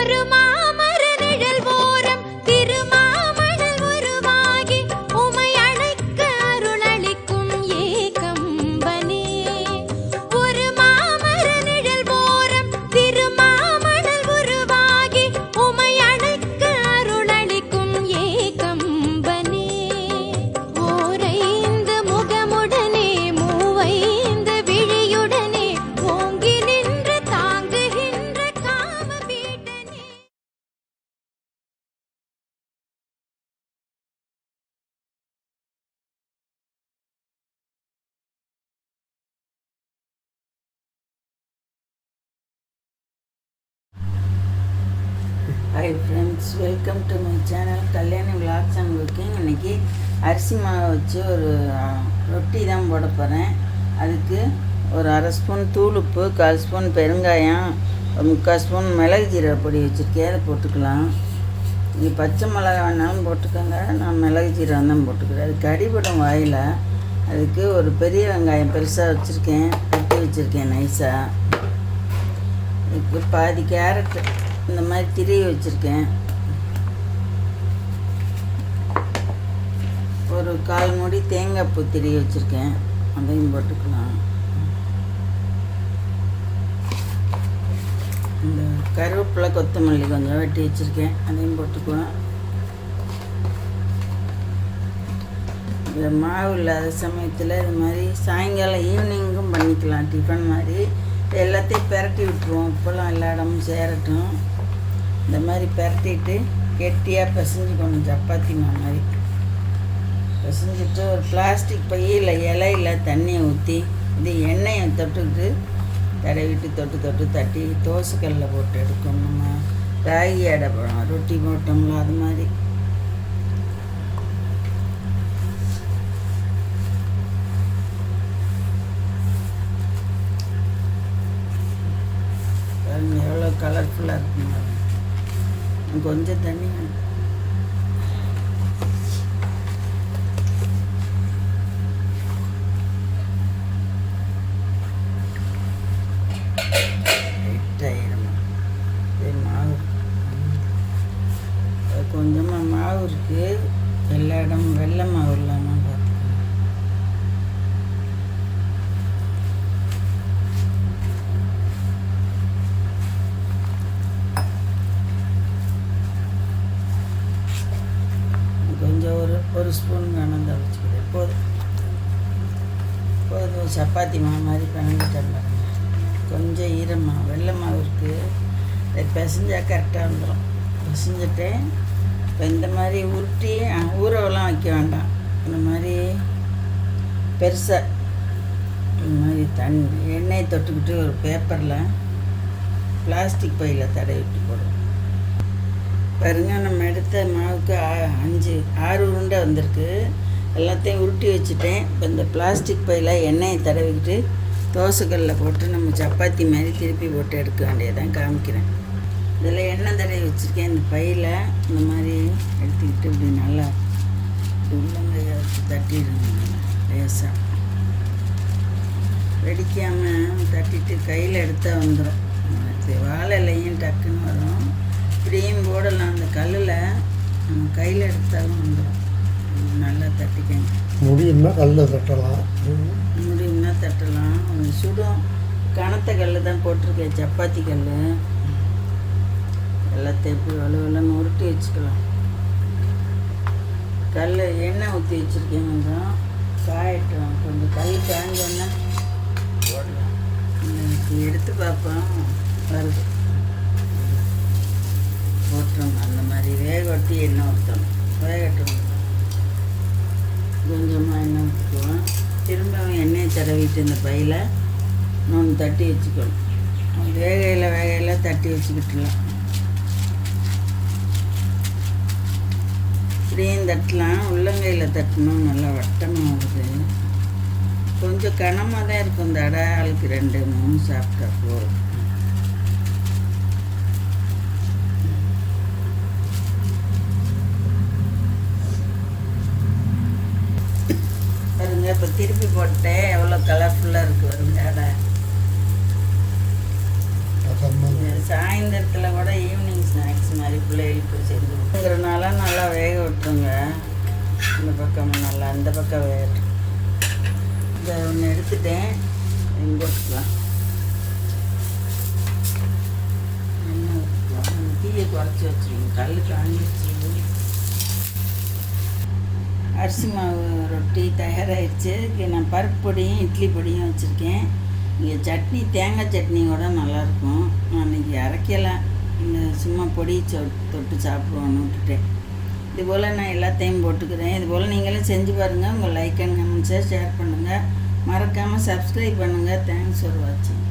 ஒரு மாமர friends welcome to my channel. Kalyani vlogs and cooking இன்றைக்கி அரிசி மாவு வச்சு ஒரு ரொட்டி தான் போட போகிறேன் அதுக்கு ஒரு அரை ஸ்பூன் தூளுப்பு கால் ஸ்பூன் பெருங்காயம் ஒரு முக்கால் ஸ்பூன் மிளகு ஜீரக பொடி வச்சுருக்கேன். அதை போட்டுக்கலாம். நீங்கள் பச்சை மிளகா வேணாலும் போட்டுக்கோங்க. நான் மிளகு ஜீரகம் தான் போட்டுக்கிறேன். அது கடிபடும் வாயில் அதுக்கு ஒரு பெரிய வெங்காயம் பெருசாக வச்சுருக்கேன். கட்டி வச்சுருக்கேன் நைஸாக இப்போ பாதி கேரட் இந்த மாதிரி திரிய வச்சுருக்கேன். ஒரு கால் மூடி தேங்காய் பூ வச்சுருக்கேன். அதையும் போட்டுக்கலாம். இந்த கருவேப்பிலை கொத்தமல்லி கொஞ்சம் வெட்டி வச்சுருக்கேன். அதையும் போட்டுக்கலாம். இந்த மாவு இல்லாத சமயத்தில் இது மாதிரி சாயங்காலம் ஈவினிங்கும் பண்ணிக்கலாம். டிஃபன் மாதிரி. எல்லாத்தையும் பிரட்டி விட்டுருவோம். உப்பெல்லாம் எல்லா இடமும் சேரட்டும். இந்த மாதிரி பிரட்டிட்டு கெட்டியாக பிசைஞ்சுக்கணும் சப்பாத்தி மாவு மாதிரி. பிசைஞ்சிட்டு ஒரு பிளாஸ்டிக் பையில் இலையில தண்ணியை ஊற்றி இது எண்ணெயை தொட்டுக்கிட்டு தடவிட்டு தொட்டு தொட்டு தட்டி தோசைக்கல்ல போட்டு எடுக்கணும் நம்ம. ராகி அடை போடுறோம் ரொட்டி போட்டோம்ல அது மாதிரி. எவ்வளோ கலர்ஃபுல்லாக இருக்குங்க. கொஞ்சம் தண்ணி வேணும். Light ஆயிரமா. இது மாவு அது கொஞ்சமாக மாவு இருக்குது எல்லா இடமும் வெள்ளை மாவு இல்லாமல் பார்த்துக்கணும் கொஞ்சம் ஒரு ஒரு ஸ்பூன் கணந்து வச்சுக்கிறேன் போதும் போதும் சப்பாத்தி மாவு மாதிரி பிணைஞ்சிட்டேன் பாருங்க. கொஞ்சம் ஈரமாக வெள்ளை மாவு இருக்குது பிசைஞ்சால் கரெக்டாக வந்துடும் பிசைஞ்சிட்டேன் இப்போ இந்த மாதிரி உருட்டி ஊறவெல்லாம் வைக்க வேண்டாம். இந்த மாதிரி பெருசாக இந்த மாதிரி தண்ணி எண்ணெயை தொட்டுக்கிட்டு ஒரு பேப்பரில் பிளாஸ்டிக் பையில் தடவிட்டு போடுவோம். பாருங்க நம்ம எடுத்த மாவுக்கு ஆ- அஞ்சு ஆறு உருண்டை வந்திருக்கு. எல்லாத்தையும் உருட்டி வச்சுட்டேன். இப்போ இந்த பிளாஸ்டிக் பையில் எண்ணெயை தடவிக்கிட்டு தோசைக்கல்லில் போட்டு நம்ம சப்பாத்தி மாதிரி திருப்பி போட்டு எடுக்க வேண்டியதான் காமிக்கிறேன். இதில் எண்ணெய் தடவி வச்சுருக்கேன் இந்த பையில். இந்த மாதிரி எடுத்துக்கிட்டு இப்படி நல்லா உள்ளங்கையை வச்சு தட்டிடுங்க லேசாக வெடிக்காமல் தட்டிட்டு கையில் எடுத்தால் வந்துடும் வாழை இலையும் டக்குன்னு வரும். இப்படியும் போடலாம் அந்த கல்லில். கையில் எடுத்தாலும் வந்துடும் நல்லா தட்டிக்கங்க. முடியும்னா கல்லில் தட்டலாம். முடியும்னா தட்டலாம். கொஞ்சம் சுடும். கனத்த கல் தான் போட்டிருக்கேன் சப்பாத்தி கல் எல்லாத்தையும் இப்படி வலுவலன்னு உருட்டி வச்சுக்கலாம். கல் எண்ணெய் ஊற்றி வச்சுருக்கேன் கொஞ்சம். காயட்டும். கொஞ்சம் கல் காஞ்சோன்னா போடலாம். எடுத்து பார்ப்போம். வருது. போட்டுருங்க அந்த மாதிரி வேக ஒட்டி எண்ணெய் ஊற்றணும் வேகட்டும். கொஞ்சமாக எண்ணெய் ஊற்றிக்குவோம் திரும்பவும் எண்ணெயை தடவிட்டு இந்த பையில் இன்னொன்று தட்டி வச்சுக்கணும். வேகையில் வேகையில் தட்டி வச்சுக்கிட்டுலாம். இப்படியும் தட்டலாம். உள்ளங்கையில் தட்டணும். நல்லா வட்டமாக வருது கொஞ்சம் கனமாக தான் இருக்கும். இந்த அடை ஆளுக்கு ரெண்டு மூணு சாப்பிட்டா போதும். பாருங்க இப்போ திருப்பி போட்டேன். எவ்வளோ கலர்ஃபுல்லாக இருக்கு பாருங்க அடை. சாயந்தரத்தில் கூட ஈவினிங் ஸ்நாக்ஸ் மாதிரி பிள்ளைகளுக்கு செஞ்சு வேக இந்த பக்கம் நல்லா அந்த பக்கம் வேறு. இதை ஒன்று எடுத்துட்டேன். இங்கே வச்சுக்கலாம் எண்ணெய் தீயை குறைச்சி வச்சுருக்கோம். கல் காஞ்சிச்சு அரிசி மாவு ரொட்டி தயாராகிடுச்சு நான் பருப்பு பொடியும் இட்லி பொடியும் வச்சுருக்கேன். இங்கே சட்னி தேங்காய் சட்னி கூட நல்லாயிருக்கும். நான் இன்றைக்கி அரைக்கலை. இந்த சும்மா பொடி சொ தொட்டு சாப்பிடுவோன்னு விட்டுட்டேன். இது போல் நான் எல்லாத்தையும் போட்டுக்கிறேன். இது போல் நீங்களும் செஞ்சு பாருங்கள் உங்கள் லைக் அண்ட் கமெண்ட்ஸை ஷேர் பண்ணுங்கள் மறக்காமல் சப்ஸ்கிரைப் பண்ணுங்கள் தேங்க்ஸ் ஃபார் வாட்சிங்